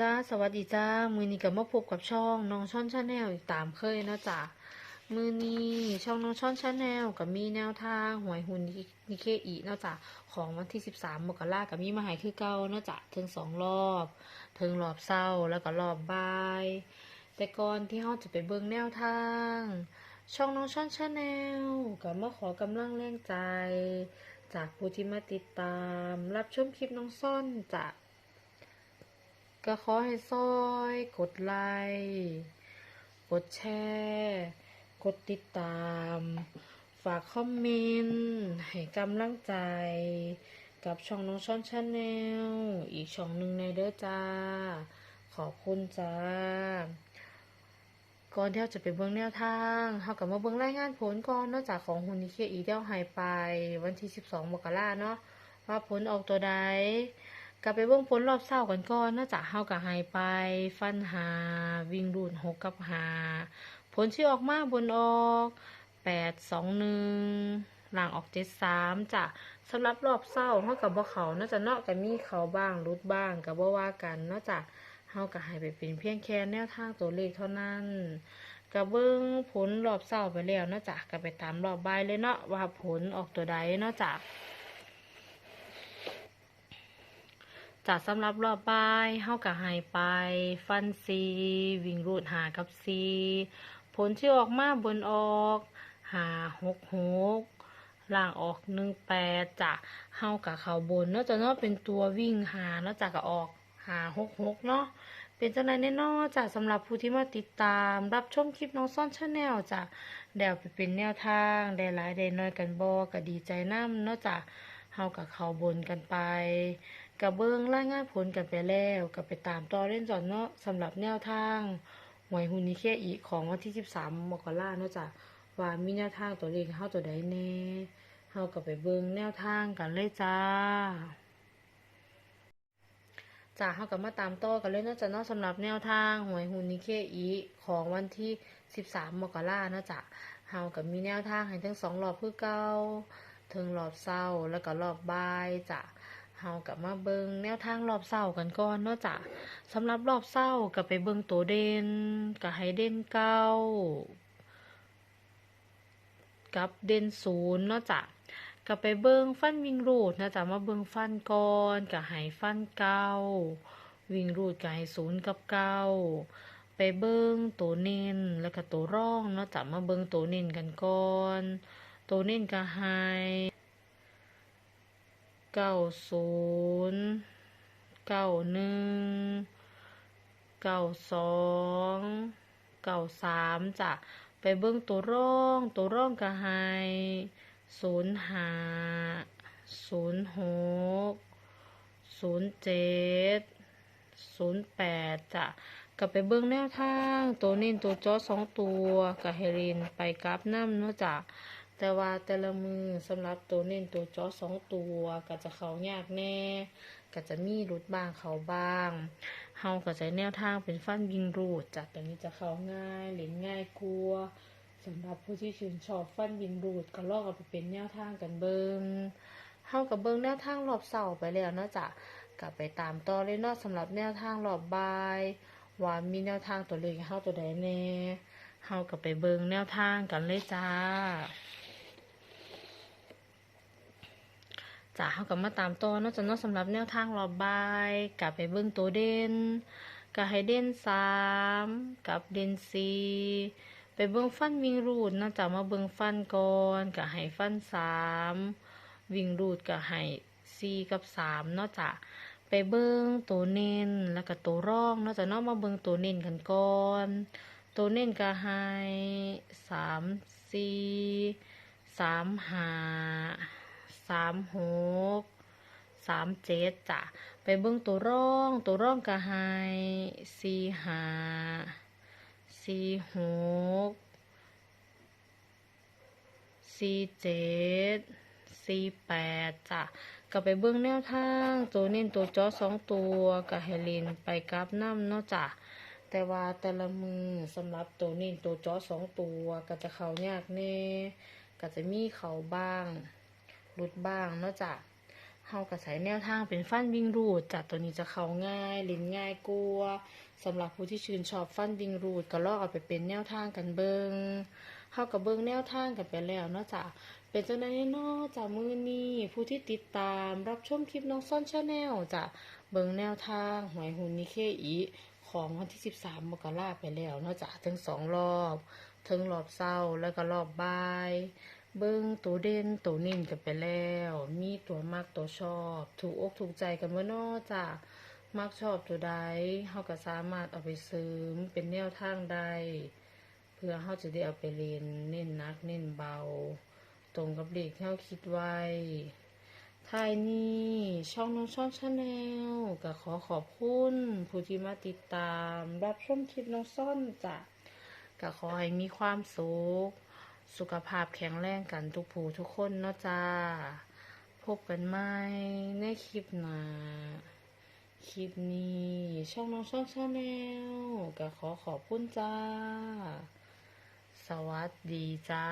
จ้าสวัสดีจ้า มือนี้ก็มาพบกับช่องน้องช่อนชาแนลอีกตามเคยนะจ้ะมือนี้ช่องน้องช่อนชาแนลกับมีแนวทางหวยหุ่นนิเคอีนะจ้ะของวันที่ 13มกรากับมีมาหายคือเก่านะจ้ะถึงสองรอบถึงรอบเศร้าแล้วก็รอบบ่าย แต่ก่อนที่เราจะไปเบิ่งแนวทาง ช่องน้องช่อนชาแนลก็มาขอกำลังแรงใจ จากผู้ที่มาติดตาม รับชมคลิปน้องซ่อนจาก ก็ขอให้ซอยกดไลค์กดแชร์ กดติดตาม ฝากคอมเมนต์ให้กำลังใจ กับช่องน้องช่อนชาแนลอีกช่องหนึ่งในเด้อจ้า ขอบคุณจ้า ก่อนที่เราจะไปเบิ่งแนวทางเรากลับมาเบิ่งรายงานผลก่อนนอกจากของฮุนนิเคอีเดียวหายไป วันที่ 12 มกราเนาะว่าผลออกตัวใด กลับไปเบิ่งผลรอบเศร้ากันก่อนนอกจากเฮากับหายไป ฟันหา วิ่งรูดหกกับหา ผลที่ออกมาบนออกแปดสองหนึ่งหลังออกเจ็ดสามจ้ะสำหรับรอบเศร้าเฮากับบ่เขาเนอกจากเนาะกับมีเขาบ้างรุดบ้างกับบ่ว่ากันนอกจากเฮากับหายไปเป็นเพียงแค่แนวทางตัวเลขเท่านั้นกับเบิ่งผลรอบเศร้าไปแล้วนอกจากกับไปตามรอบใบเลยเนาะว่าผลออกตัวใดนอกจาก จากสำหรับรอบบ่ายเฮากับหายไป ฟันซีวิ่งรูดหากับซีผลที่ออกมาบนออกหาหกหกล่างออกหนึ่งแปดจ้ะเฮากับเขาบนนาะจะเนาะเป็นตัววิ่งหาเนาะจากกับออกหาหกหกเนาะเป็นจังไดแน่นอนจ้ะสำหรับผู้ที่มาติดตาม รับชมคลิปน้องซ่อนชาแนลจ้ะเดวไปเป็นแนวทางได้หลายได้น้อยกันบ่ก็ดีใจนํเนาะจ้ะเฮากับเขาบนกันไป กับเบิ้งรายงานผลกันไปแล้วกับไปตามต่อเล่นจอนเนาะสำหรับแนวทางหวยหุนนิเคอีของวันที่ 13 มกราเนาะจ้ะว่ามีแนวทางตัวเลขเฮาตัวใดแน่เฮากับไปเบิ้งแนวทางกันเลยจ้าจ้าเฮากับมาตามต่อกันเลยเนาะจ้ะเนาะสำหรับแนวทางหวยหุนนิเคอีของวันที่ 13 มกราเนาะจ้ะเฮากับมีแนวทางให้ทั้งสองรอบคือเก่าถึงรอบเช้าแล้วก็รอบบ่ายจ้ะ เฮากลับมาเบิงแนวทางรอบเศร้ากันก่อนเนาะจ้ะสำหรับรอบเศร้าก็ไปเบิงตัวเด่นก็ให้เด่นเก้ากับเด่นศูนย์เนาะจ้ะก็ไปเบิงฟันวิ่งรูดนะจ้ะมาเบิงฟันก่อนก็ให้ฟันเก้าวิ่งรูดก็ให้ศูนย์กับเก้าไปเบิงตัวเน้นแล้วก็ตัวร่องเนาะจ้ะมาเบิงตัวเน้นกันก่อนตัวเน้นก็ให้ เก้าศูนย์เก้าหนึ่งเก้าสองเก้าสามจ้ะไปเบิ่งตัวร่อง ตัวร่องก็ให้ศูนย์ห้าศูนย์หกศูนย์เจ็ดศูนย์แปดจ้ะก็ไปเบิ่งแนวทาง ตัวนี้ตัวจอสองตัวกับเฮรินไปกราฟน้ำเนาะจ้ะ แต่ว่าแต่ละมือสำหรับตัวเน้นตัวจอสองตัวก็จะเขายากแน่ก็จะมีรุดบ้างเขาบ้างเฮาก็ใช้แนวทางเป็นฟันยิงรูดจากตัวนี้จะเขาง่ายเล่นง่ายกลัวสำหรับผู้ที่ชื่นชอบฟันยิงรูดก็ลอกเอาไปเป็นแนวทางกันเบิงเฮากับเบิงแนวทางรอบเสาไปแล้วเนาะจ้ะกลับไปตามต่อเลยเนาะสำหรับแนวทางรอบบายว่ามีแนวทางตัวเลขเฮาตัวใดแน่เฮากับไปเบิงแนวทางกันเลยจ้า จ้าเขากับมาตามต่อนอกจากนอกสำหรับแนวทางรอบบายกลับไปเบิ้งตัวเด่นกับให้เด่นสามกับเด่นสี่ไปเบิ้งฟันวิ่งรูดนอกจากมาเบิ้งฟันก่อนกับให้ฟันสามวิ่งรูดกับให้สี่กับสามนอกจากไปเบิ้งตัวเน้นแล้วก็ตัวร่องนอกจากนอกมาเบิ้งตัวเน้นกันก่อนตัวเน้นก็ให้สามสี่สามห้า สามหกสามเจ็ดจ้ะไปเบิ่งตัวร่องตัวร่องก็ให้สี่ห้าสี่หกสี่เจ็ดสี่แปดจ้ะก็ไปเบิ่งแนวทาง ตัวเน้นตัวจอสองตัวกับเฮลินไปกราฟน้ำเนาะจ้ะแต่ว่าแต่ละมือสำหรับตัวเน้นตัวจอสองตัวก็จะเขายากแน่ก็จะมีเขาบ้าง หลุดบ้างเนาะจ้ะเฮาก็ใช้แนวทางเป็นฟันวิ่งรูดจ้ะตัวนี้จะเข้าง่ายเล่นง่ายกว่าสำหรับผู้ที่ชื่นชอบฟันวิ่งรูดก็ลอกเอาไปเป็นแนวทางกันเบิงเฮาก็เบิงแนวทางกันไปแล้วเนาะจ้ะเป็นจังได๋เนาะจ้ะมื้อนี้ผู้ที่ติดตามรับชมคลิปน้องซ่อนชาแนลจ้ะเบิงแนวทางหวยหุ่นนิเคอีของวันที่ 13 มกราไปแล้วเนาะจ้ะทั้งสองรอบทั้งรอบเช้าแล้วก็รอบบ่าย เบิ้งตัวเด่นตัวนิ่มกันไปแล้ว มีตัวมากตัวชอบ ถูกอกถูกใจกันเมื่อนอจ้ะมักชอบตัวใดเฮาก็สามารถเอาไปซื้อเป็นแนวทางใดเพื่อเฮาจะได้เอาไปเรียนเน้นนักเน้นเบา ตรงกับเด็กที่เฮาคิดไว้ท้ายนี้ช่องน้องช่องชาแนลก็ขอขอบคุณผู้ที่มาติดตาม รับชมคลิปน้องซ่อนจ้ะก็ขอให้มีความสุข สุขภาพแข็งแรงกันทุกผู้ทุกคนเนาะจ้า พบกันใหม่ในคลิปหน้าคลิปนี้ช่องน้องช่องชาแนลก็ขอขอบคุณจ้า สวัสดีจ้า